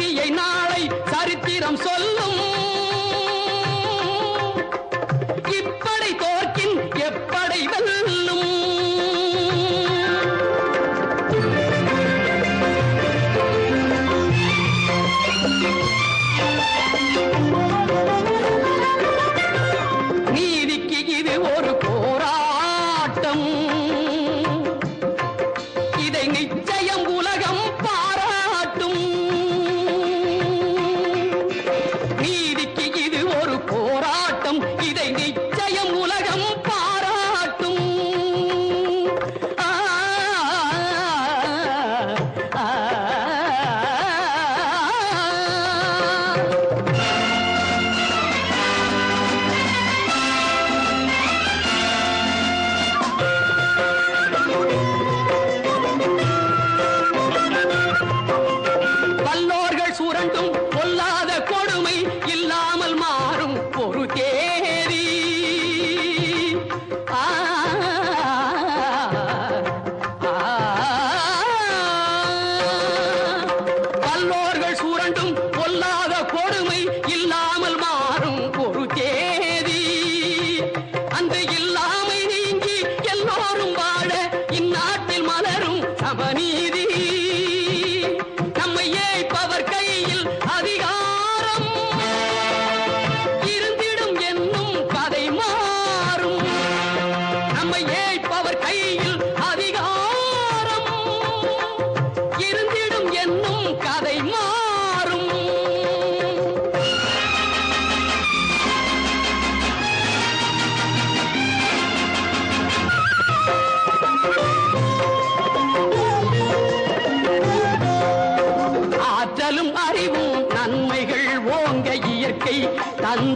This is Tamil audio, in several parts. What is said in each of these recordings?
நமது வெற்றியை நாளை சரித்திரம் சொல்லும். வல்லோர்கள் பொல்லாத கொடுமை இல்லாமல் மாறும் ஒரு தேதி. அந்த இல்லாமை நீங்கி எல்லோரும் வாழ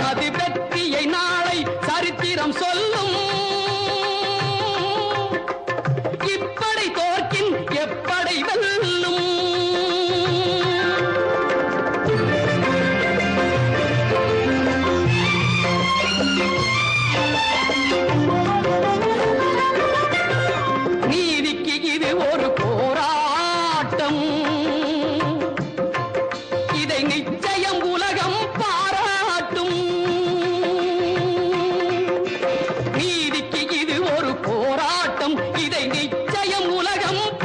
நமது வெற்றியை கழகமும்